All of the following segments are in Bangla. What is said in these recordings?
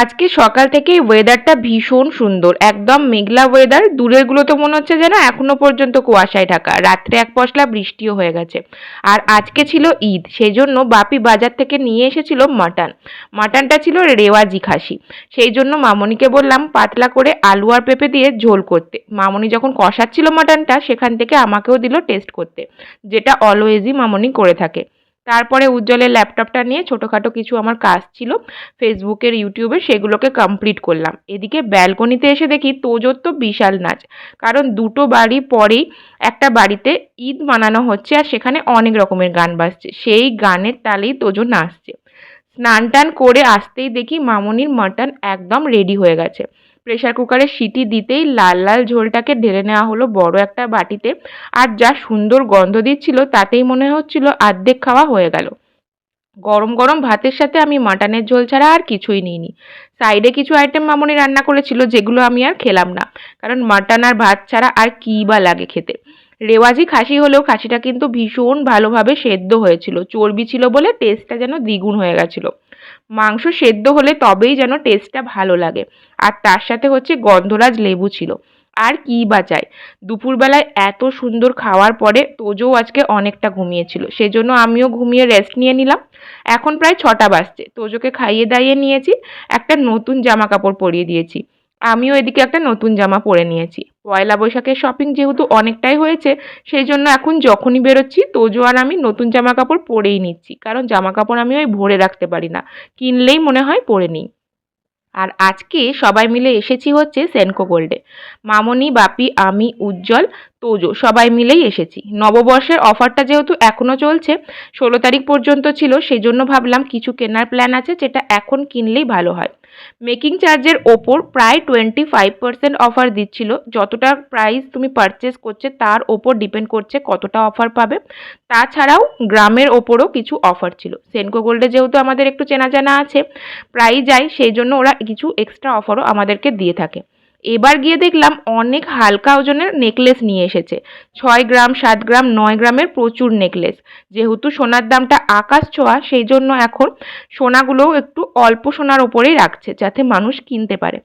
আজকে সকাল থেকেই ওয়েদারটা ভীষণ সুন্দর, একদম মেঘলা ওয়েদার দূরেরগুলো তো মনে হচ্ছে যেন এখনও পর্যন্ত কুয়াশায় ঢাকা, রাত্রে এক পশলা বৃষ্টিও হয়ে গেছে। আর আজকে ছিল ঈদ সেই জন্য বাপি বাজার থেকে নিয়ে এসেছিল মাটন। মাটনটা ছিল রেওয়াজি খাসি, সেই জন্য মামনিকে বললাম পাতলা করে আলু আর পেঁপে দিয়ে ঝোল করতে। মামনি যখন কষাচ্ছিল মাটনটা, সেখান থেকে আমাকেও দিল টেস্ট করতে, যেটা অলওয়েজই মামনি করে থাকে। তারপরে উজ্জ্বলের ল্যাপটপটা নিয়ে ছোটোখাটো কিছু আমার কাজ ছিল, ফেসবুকের, ইউটিউবে সেগুলোকে কমপ্লিট করলাম। এদিকে ব্যালকনিতে এসে দেখি তোজোর তো বিশাল নাচ, কারণ দুটো বাড়ি পরেই একটা বাড়িতে ঈদ মানানো হচ্ছে আর সেখানে অনেক রকমের গান বাজছে। সেই গানের তালেই তোজো নাচছে। স্নান টান করে আসতেই দেখি মামনির মাটন একদম রেডি হয়ে গেছে। প্রেশার কুকারে সিটি দিতেই লাল লাল ঝোলটাকে ঢেলে নেওয়া হলো বড় একটা বাটিতে। আর যা সুন্দর গন্ধ দিচ্ছিল তাতেই মনে হচ্ছিল আর্ধেক খাওয়া হয়ে গেল। গরম গরম ভাতের সাথে আমি মাটনের ঝোল ছাড়া আর কিছুই নিইনি। সাইডে কিছু আইটেম মামনি রান্না করেছিল যেগুলো আমি আর খেলাম না। কারণ মাটন আর ভাত ছাড়া আর কী বা লাগে খেতে। রেওয়াজি খাসি হলেও খাসিটা কিন্তু ভীষণ ভালোভাবে সেদ্ধ হয়েছিল। চর্বি ছিল বলে টেস্টটা যেন দ্বিগুণ হয়ে গেছিল। মাংস সেদ্ধ হলে তবেই যেন টেস্টটা ভালো লাগে। আর তার সাথে হচ্ছে গন্ধরাজ লেবু ছিল। আর কি বা চাই? দুপুরবেলায় এত সুন্দর খাওয়ার পরে তোজও আজকে অনেকটা ঘুমিয়েছিল। সেজন্য আমিও ঘুমিয়ে রেস্ট নিয়ে নিলাম। এখন প্রায় ছটা বাজছে। তোজোকে খাইয়ে দাইয়ে নিয়েছি। একটা নতুন জামা কাপড় পরিয়ে দিয়েছি। আমিও এদিকে একটা নতুন জামা পরে নিয়েছি। পয়লা বৈশাখের শপিং যেহেতু অনেকটাই হয়েছে, সেই জন্য এখন যখনই বেরোচ্ছি, তোজো আর আমি নতুন জামা কাপড় পরেই নিচ্ছি। কারণ জামা কাপড় আমি ওই ভরে রাখতে পারি না। কিনলেই মনে হয় পরে নিই। আর আজকে সবাই মিলে এসেছি হচ্ছে সেনকো গোল্ডে মামনি, বাপি, আমি, উজ্জ্বল, তোজো সবাই মিলেই এসেছি। নববর্ষের অফারটা যেহেতু এখনও চলছে, ষোলো তারিখ পর্যন্ত ছিল সেই জন্য ভাবলাম কিছু কেনার প্ল্যান আছে, যেটা এখন কিনলেই ভালো হয়। মেকিং চার্জের ওপর প্রায় টোয়েন্টি ফাইভ পার্সেন্ট অফার দিচ্ছিল। যতটা প্রাইস তুমি পারচেস করছে, তার ওপর ডিপেন্ড করছে কতটা অফার পাবে। তাছাড়াও গ্রামের ওপরও কিছু অফার ছিল। সেনকো গোল্ডে যেহেতু আমাদের একটু চেনা জানা আছে প্রায় যাই সেই জন্য ওরা কিছু এক্সট্রা অফারও আমাদেরকে দিয়ে থাকে। এবার গিয়ে দেখলাম অনেক হালকা ওজনের নেকলেস নিয়ে এসেছে। ছয় গ্রাম, সাত গ্রাম, নয় গ্রামের প্রচুর নেকলেস যেহেতু সোনার দামটা আকাশ ছোঁয়া, সেই জন্য এখন সোনাগুলোও একটু অল্প সোনার ওপরেই রাখছে, যাতে মানুষ কিনতে পারে।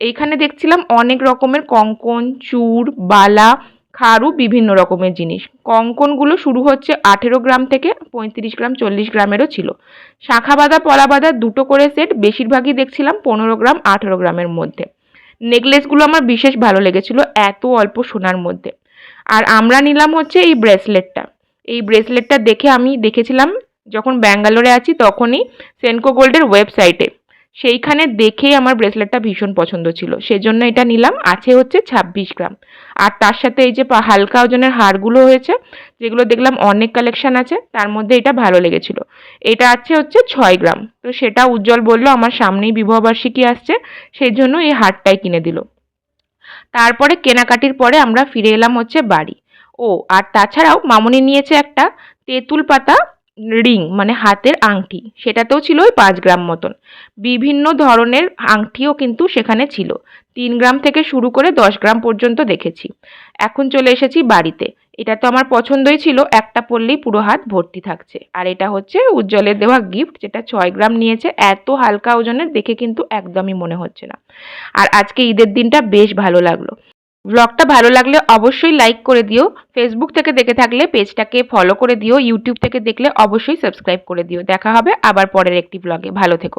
এইখানে দেখছিলাম অনেক রকমের কঙ্কন চূড় বালা, খারু, বিভিন্ন রকমের জিনিস। কঙ্কনগুলো শুরু হচ্ছে আঠেরো গ্রাম থেকে পঁয়ত্রিশ গ্রাম, চল্লিশ গ্রামেরও ছিল। শাখা বাঁধা পলা বাঁধা দুটো করে সেট বেশিরভাগই দেখছিলাম পনেরো গ্রাম, আঠেরো গ্রামের মধ্যে। নেকলেসগুলো আমার বিশেষ ভালো লেগেছিল এত অল্প সোনার মধ্যে। আর আমরা নিলাম হচ্ছে এই ব্রেসলেটটা এই ব্রেসলেটটা দেখে আমি দেখেছিলাম যখন ব্যাঙ্গালোরে আছি তখনই সেনকো গোল্ডের ওয়েবসাইটে সেইখানে দেখেই আমার ব্রেসলেটটা ভীষণ পছন্দ ছিল। সেজন্য এটা নিলাম, আছে হচ্ছে ছাব্বিশ গ্রাম। আর তার সাথে এই যে হালকা ওজনের হারগুলো হয়েছে, যেগুলো দেখলাম অনেক কালেকশন আছে, তার মধ্যে এটা ভালো লেগেছিল। এটা আছে হচ্ছে ছয় গ্রাম। তো সেটা উজ্জ্বল বলল, আমার সামনেই বিবাহবার্ষিকী আসছে সেই জন্য এই হারটাই কিনে দিল। তারপরে কেনাকাটির পরে আমরা ফিরে এলাম হচ্ছে বাড়ি। ও, আর তাছাড়াও মামনি নিয়েছে একটা তেঁতুল পাতা রিং মানে হাতের আংটি, সেটাতেও ছিল ওই পাঁচ গ্রাম মতন। বিভিন্ন ধরনের আংটিও কিন্তু সেখানে ছিল। তিন গ্রাম থেকে শুরু করে দশ গ্রাম পর্যন্ত দেখেছি। এখন চলে এসেছি বাড়িতে। এটা তো আমার পছন্দই ছিল, একটা পরলেই পুরো হাত ভর্তি থাকছে। আর এটা হচ্ছে উজ্জ্বলের দেওয়া গিফট যেটা ছয় গ্রাম নিয়েছে। এত হালকা ওজনের দেখে কিন্তু একদমই মনে হচ্ছে না। আর আজকে ঈদের দিনটা বেশ ভালো লাগল। ব্লগটা ভালো লাগলে অবশ্যই লাইক করে দিও। ফেসবুক থেকে দেখে থাকলে পেজটাকে ফলো করে দিও। ইউটিউব থেকে দেখলে অবশ্যই সাবস্ক্রাইব করে দিও। দেখা হবে আবার পরের একটি ব্লগে ভালো থেকো।